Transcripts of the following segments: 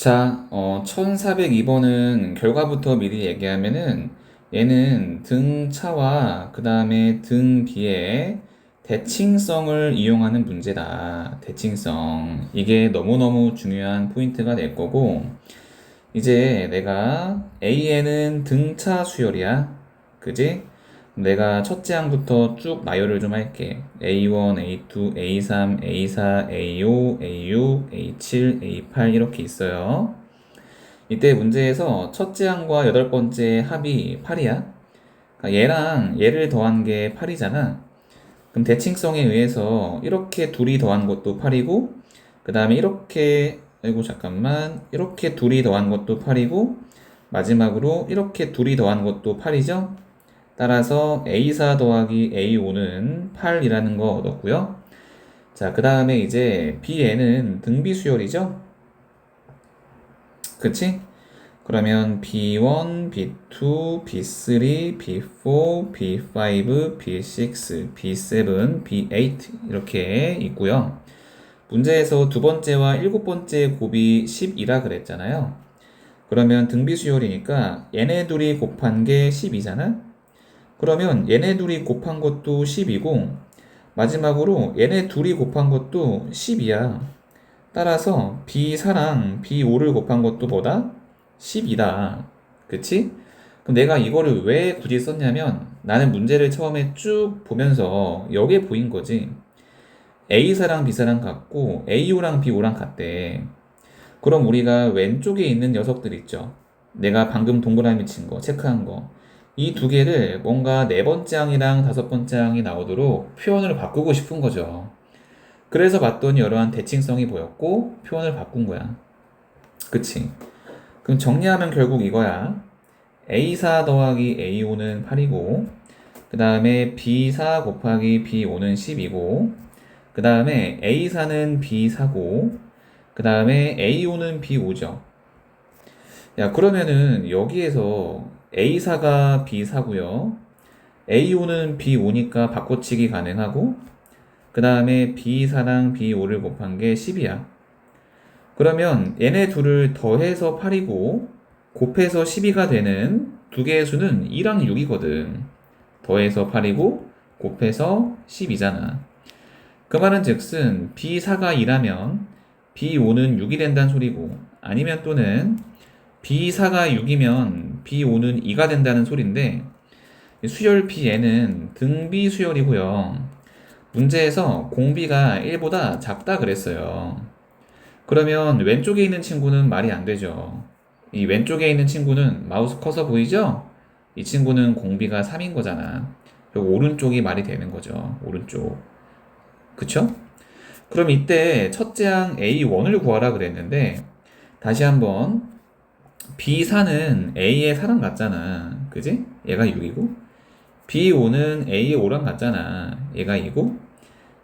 자, 어, 1402번은 결과부터 미리 얘기하면은 얘는 등차와 그 다음에 등 뒤에 대칭성을 이용하는 문제다. 대칭성. 이게 너무너무 중요한 포인트가 될 거고, 이제 내가 A에는 등차 수열이야. 그지? 내가 첫째 항부터 쭉 나열을 좀 할게. A1, A2, A3, A4, A5, A6, A7, A8 이렇게 있어요. 이때 문제에서 첫째 항과 여덟 번째 합이 8이야. 그러니까 얘랑 얘를 더한 게 8이잖아. 그럼 대칭성에 의해서 이렇게 둘이 더한 것도 8이고, 그 다음에 이렇게, 아이고, 잠깐만. 이렇게 둘이 더한 것도 8이고, 마지막으로 이렇게 둘이 더한 것도 8이죠? 따라서 A4 더하기 A5는 8이라는 거 얻었고요. 자, 그 다음에 이제 B에는 등비 수열이죠? 그치? 그러면 B1, B2, B3, B4, B5, B6, B7, B8 이렇게 있고요. 문제에서 두 번째와 일곱 번째 곱이 10이라 그랬잖아요. 그러면 등비 수열이니까 얘네 둘이 곱한 게 10이잖아? 그러면 얘네 둘이 곱한 것도 10이고 마지막으로 얘네 둘이 곱한 것도 10이야. 따라서 B4랑 B5를 곱한 것도 보다 10이다. 그치? 그럼 내가 이거를 왜 굳이 썼냐면 나는 문제를 처음에 쭉 보면서 여기에 보인 거지. A4랑 B4랑 같고 A5랑 B5랑 같대. 그럼 우리가 왼쪽에 있는 녀석들 있죠. 내가 방금 동그라미 친 거, 체크한 거. 이 두 개를 뭔가 네 번째 항이랑 다섯 번째 항이 나오도록 표현을 바꾸고 싶은 거죠. 그래서 봤더니 여러한 대칭성이 보였고 표현을 바꾼 거야. 그치? 그럼 정리하면 결국 이거야. A4 더하기 A5는 8이고, 그 다음에 B4 곱하기 B5는 10이고, 그 다음에 A4는 B4고, 그 다음에 A5는 B5죠. 야, 그러면은 여기에서 A4가 B4고요. A5는 B5니까 바꿔치기 가능하고, 그 다음에 B4랑 B5를 곱한 게 10이야. 그러면 얘네 둘을 더해서 8이고, 곱해서 12가 되는 두 개의 수는 2랑 6이거든. 더해서 8이고, 곱해서 12잖아. 그 말은 즉슨 B4가 2라면 B5는 6이 된다는 소리고, 아니면 또는 B4가 6이면 B5는 2가 된다는 소리인데, 수열 B에는 등비 수열이고요. 문제에서 공비가 1보다 작다 그랬어요. 그러면 왼쪽에 있는 친구는 말이 안 되죠. 이 왼쪽에 있는 친구는 마우스 커서 보이죠? 이 친구는 공비가 3인 거잖아. 오른쪽이 말이 되는 거죠. 오른쪽. 그쵸? 그럼 이때 첫째 항 A1을 구하라 그랬는데, 다시 한번 B4는 A의 4랑 같잖아. 그지? 얘가 6이고 B5는 A의 5랑 같잖아. 얘가 2고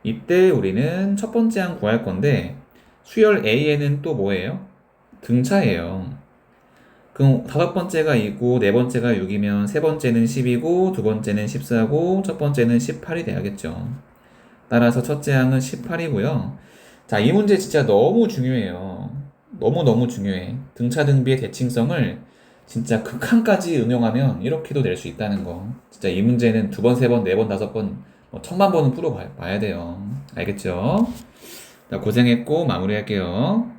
이때 우리는 첫 번째 항 구할 건데 수열 A에는 또 뭐예요? 등차예요. 그럼 다섯 번째가 2고 네 번째가 6이면 세 번째는 10이고 두 번째는 14고 첫 번째는 18이 돼야겠죠. 따라서 첫째 항은 18이고요. 자, 이 문제 진짜 너무 중요해요. 너무너무 중요해. 등차 등비의 대칭성을 진짜 극한까지 응용하면 이렇게도 낼 수 있다는 거. 진짜 이 문제는 두 번, 세 번, 네 번, 다섯 번, 뭐 천만 번은 풀어봐야 돼요. 알겠죠? 자, 고생했고 마무리할게요.